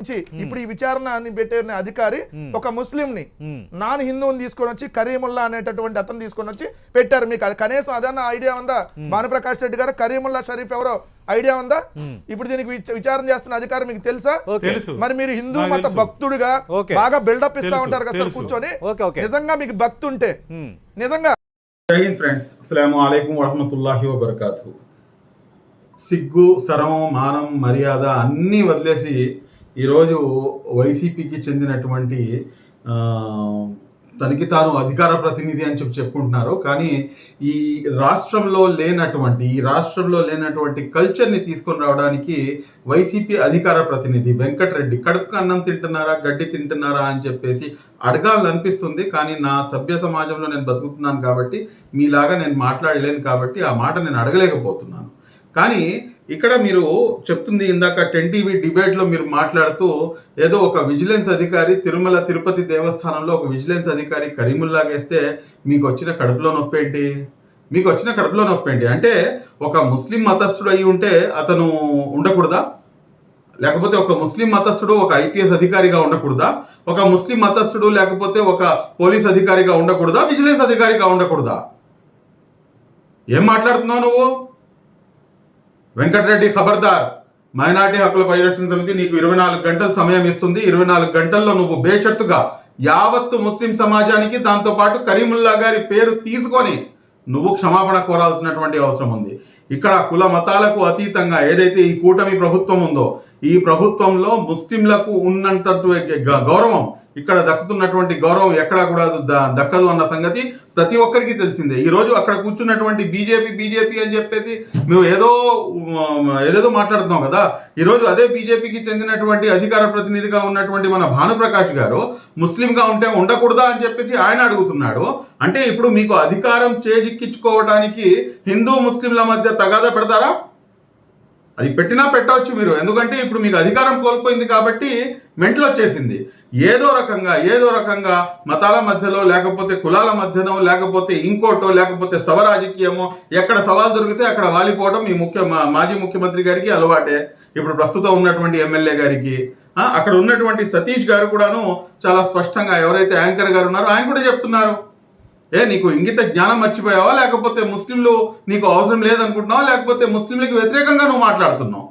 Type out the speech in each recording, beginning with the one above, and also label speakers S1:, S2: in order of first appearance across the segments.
S1: నుంచి ఇప్పుడు ఈ విచారణ అని పెట్టిన అధికారి ఒక ముస్లిం ని నాన్ హిందువుని తీసుకొని వచ్చి కరీముల్లా అనేటటువంటి అతను తీసుకొని వచ్చి పెట్టారు. మీకు అది కనీసం అదన్న ఐడియా ఉందా? భానుప్రకాష్ రెడ్డి గారు కరీముల్లా షరీఫ్ ఎవరో ఐడియా ఉందా? ఇప్పుడు దీనికి విచ- విచారణ చేస్తున్న అధికారం మీకు తెలుసా? మరి మీరు హిందూ మత. భక్తుడిగా
S2: ఓకే.
S1: బాగా బిల్డప్ ఇస్తా ఉంటారు కదా సార్. కూర్చొని? నిజంగా మీకు భక్తి ఉంటే. నిజంగా
S3: జై హింద్ ఫ్రెండ్స్. అస్సలం అయికం వరహమతుల్లాహి వబర్కాతు సిగ్గు సరం మానం మర్యాద అన్నీ వదిలేసి ఈరోజు వైసీపీకి చెందినటువంటి తనకి తాను అధికార ప్రతినిధి అని చెప్పి చెప్పుకుంటున్నారు. కానీ ఈ రాష్ట్రంలో లేనటువంటి ఈ రాష్ట్రంలో లేనటువంటి కల్చర్ని తీసుకొని రావడానికి వైసీపీ అధికార ప్రతినిధి వెంకటరెడ్డి కడుపుకు అన్నం తింటున్నారా గడ్డి తింటున్నారా అని చెప్పేసి అడగాలనిపిస్తుంది. కానీ నా సభ్య సమాజంలో నేను బతుకుతున్నాను కాబట్టి మీలాగా నేను మాట్లాడలేను కాబట్టి ఆ మాట నేను అడగలేకపోతున్నాను. కానీ ఇక్కడ మీరు చెప్తుంది ఇందాక టెన్ టీవీ డిబేట్లో మీరు మాట్లాడుతూ ఏదో ఒక విజిలెన్స్ అధికారి తిరుమల తిరుపతి దేవస్థానంలో ఒక విజిలెన్స్ అధికారి కరీముల్లాగేస్తే మీకు వచ్చిన కడుపులో నొప్పి ఏంటి? మీకు వచ్చిన కడుపులో నొప్పి ఏంటి? అంటే ఒక ముస్లిం మతస్థుడు అయి ఉంటే అతను ఉండకూడదా? లేకపోతే ఒక ముస్లిం మతస్థుడు ఒక ఐపీఎస్ అధికారిగా ఉండకూడదా? ఒక ముస్లిం మతస్థుడు లేకపోతే ఒక పోలీస్ అధికారిగా ఉండకూడదా? విజిలెన్స్ అధికారిగా ఉండకూడదా? ఏం మాట్లాడుతున్నావు నువ్వు? వెంకటరెడ్డి ఖబర్దార్ మైనార్టీ హక్కుల పరిరక్షణ సమితి నీకు ఇరవై నాలుగు గంటల సమయం ఇస్తుంది. ఇరవై నాలుగు గంటల్లో నువ్వు బేషరతుగా యావత్తు ముస్లిం సమాజానికి దాంతో పాటు కరీముల్లా గారి పేరు తీసుకొని నువ్వు క్షమాపణ కోరాల్సినటువంటి అవసరం ఉంది. ఇక్కడ కుల మతాలకు అతీతంగా ఏదైతే ఈ కూటమి ప్రభుత్వం ఉందో ఈ ప్రభుత్వంలో ముస్లింలకు ఉన్నంత గౌరవం ఇక్కడ దక్కుతున్నటువంటి గౌరవం ఎక్కడా కూడా దక్కదు అన్న సంగతి ప్రతి ఒక్కరికి తెలిసిందే. ఈరోజు అక్కడ కూర్చున్నటువంటి బీజేపీ బీజేపీ అని చెప్పేసి మేము ఏదో ఏదేదో మాట్లాడుతున్నాం కదా. ఈరోజు అదే బీజేపీకి చెందినటువంటి అధికార ప్రతినిధిగా ఉన్నటువంటి మన భానుప్రకాష్ గారు ముస్లింగా ఉంటే ఉండకూడదా అని చెప్పేసి ఆయన అడుగుతున్నాడు. అంటే ఇప్పుడు మీకు అధికారం చేజిక్కించుకోవడానికి హిందూ ముస్లింల మధ్య తగాదా పెడతారా? అది పెట్టినా పెట్టవచ్చు మీరు. ఎందుకంటే ఇప్పుడు మీకు అధికారం కోల్పోయింది కాబట్టి మెంటల్ వచ్చేసింది. ఏదో రకంగా ఏదో రకంగా మతాల మధ్యలో లేకపోతే కులాల మధ్యనో లేకపోతే ఇంకోటో లేకపోతే సవరాజకీయమో ఎక్కడ సవాల్ దొరికితే అక్కడ వాలిపోవడం మీ ముఖ్య మా- మాజీ ముఖ్యమంత్రి గారికి అలవాటే. ఇప్పుడు ప్రస్తుతం ఉన్నటువంటి ఎమ్మెల్యే గారికి. అక్కడ ఉన్నటువంటి సతీష్ గారు కూడాను చాలా స్పష్టంగా ఎవరైతే యాంకర్ గారు ఉన్నారో ఆయన కూడా చెప్తున్నారు. ఏ నీకు ఇంగిత జ్ఞానం మర్చిపోయావా? లేకపోతే ముస్లింలు నీకు అవసరం లేదనుకుంటున్నావా? లేకపోతే ముస్లింలకు వ్యతిరేకంగా నువ్వు మాట్లాడుతున్నావు?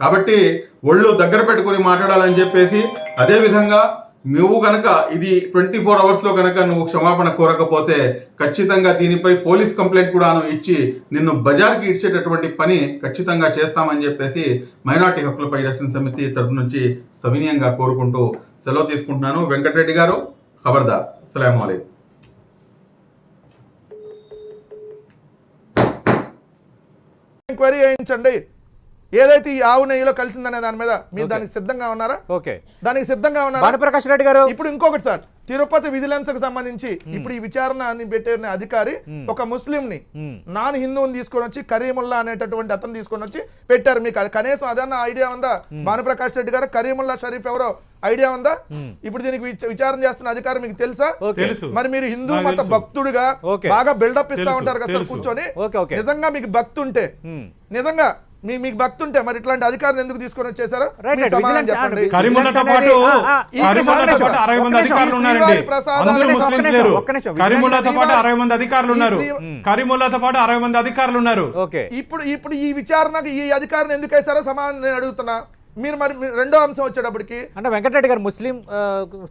S3: కాబట్టి ఒళ్ళు దగ్గర పెట్టుకొని మాట్లాడాలని చెప్పేసి అదేవిధంగా నువ్వు కనుక ఇది ట్వంటీ ఫోర్ అవర్స్లో కనుక నువ్వు క్షమాపణ కోరకపోతే ఖచ్చితంగా దీనిపై పోలీస్ కంప్లైంట్ కూడాను ఇచ్చి నిన్ను బజార్కి ఇచ్చేటటువంటి పని ఖచ్చితంగా చేస్తామని చెప్పేసి మైనార్టీ హక్కుల పరిరక్షణ సమితి తరపు నుంచి సవినీయంగా కోరుకుంటూ సెలవు తీసుకుంటున్నాను. వెంకటరెడ్డి గారు ఖబర్దార్. అస్సలం
S1: ఎంక్వైరీ చేయించండి. ఏదైతే ఈ ఆవు నెయ్యిలో కలిసిందనే దాని మీద మీరు దానికి సిద్ధంగా ఉన్నారా?
S2: ఓకే.
S1: దానికి సిద్ధంగా ఉన్నారా?
S2: భానుప్రకాష్ రెడ్డి గారు.
S1: ఇప్పుడు ఇంకొకటి సార్ తిరుపతి విజిలెన్స్కు సంబంధించి ఇప్పుడు ఈ విచారణ అని పెట్టిన అధికారి ఒక ముస్లిం ని. నాన్ హిందువుని తీసుకొని వచ్చి కరీముల్లా అనేటటువంటి అతను తీసుకొని వచ్చి పెట్టారు. మీకు అది కనీసం అదన్న ఐడియా ఉందా? భానుప్రకాష్ రెడ్డి గారు కరీముల్లా షరీఫ్ ఎవరో ఐడియా ఉందా? ఇప్పుడు దీనికి విచ- విచారణ చేస్తున్న అధికారం మీకు తెలుసా?
S2: ఓకే.
S4: తెలుసు.
S1: మరి మీరు హిందూ మత. భక్తుడిగా. బాగా బిల్డప్ ఇస్తా ఉంటారు కదా సార్. కూర్చొని. నిజంగా మీకు భక్తి ఉంటే
S2: ఉమ్.
S1: నిజంగా మీ మీకు భక్తి ఉంటే మరి ఇట్లాంటి అధికారులు ఎందుకు తీసుకొని వచ్చేసారు. సమాధానం చెప్పండి.
S4: కరీముల్లాతో పాటు అరవై మంది అధికారులు ఉన్నారు.
S1: ఈ శ్రీ-
S4: కరీముల్లాతో పాటు అరవై మంది అధికారులు ఉన్నారు.
S2: ఓకే.
S1: ఇప్పుడు ఇప్పుడు ఈ విచారణకు ఈ అధికారిని ఎందుకు వేశారో సమాధానం నేను అడుగుతున్నా. మీరు మరి రెండో అంశం వచ్చేటప్పటికి
S2: అంటే వెంకటరెడ్డి గారు ముస్లిం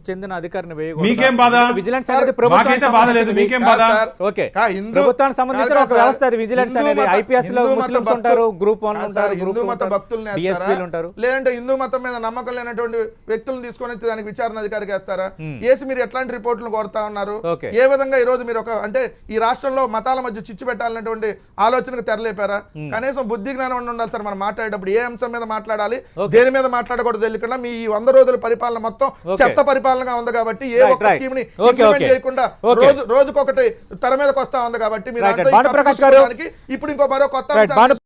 S2: చెందిన అధికారిని?
S4: మీకేం బాధ?
S2: విజిలెన్స్ అనేది ప్రభుత్వానికి
S4: మాకైతే బాధ లేదు,
S2: సంబంధించింది.
S4: మీకేం
S1: కాదు
S4: బాధ?
S1: సార్.
S2: ఓకే
S1: కా హిందూ-
S2: ప్రభుత్వానికి సంబంధించిన ఒక. వ్యవస్థ అది విజిలెన్స్ అనేది
S1: మత-
S2: ఐపీఎస్లో
S1: భక్తులు-
S2: ఉంటారు గ్రూప్ వన్ ఉంటారు
S1: హిందూ మత భక్తుల్ని
S2: డిఎస్పీలు ఉంటారు
S1: లేదంటే హిందూ మతం మీద నమ్మకం లేనటువంటి వ్యక్తులను తీసుకొని వచ్చి దానికి విచారణ అధికారికి వేస్తారా ఏసి మీరు ఎట్లాంటి రిపోర్టులు కోరుతా ఉన్నారు. ఏ విధంగా ఈ రోజు మీరు ఒక అంటే ఈ రాష్ట్రంలో మతాల మధ్య చిచ్చు పెట్టాలన్నటువంటి ఆలోచనకు తెరలేపారా కనీసం బుద్ధి జ్ఞానం ఉండి ఉండాలి సార్ మనం మాట్లాడేటప్పుడు ఏ అంశం మీద మాట్లాడాలి దేని మీద మాట్లాడకూడదు తెలియకుండా మీ ఈ వంద రోజుల పరిపాలన మొత్తం. చెత్త పరిపాలనగా ఉంది కాబట్టి ఏ ఒక్క.
S2: స్కీమ్ని
S1: ఇంప్లిమెంట్. చేయకుండా. రోజు రోజుకొకటి తెర మీదకి వస్తా ఉంది కాబట్టి మీరు ఇప్పుడు ఇంకో మరో కొత్త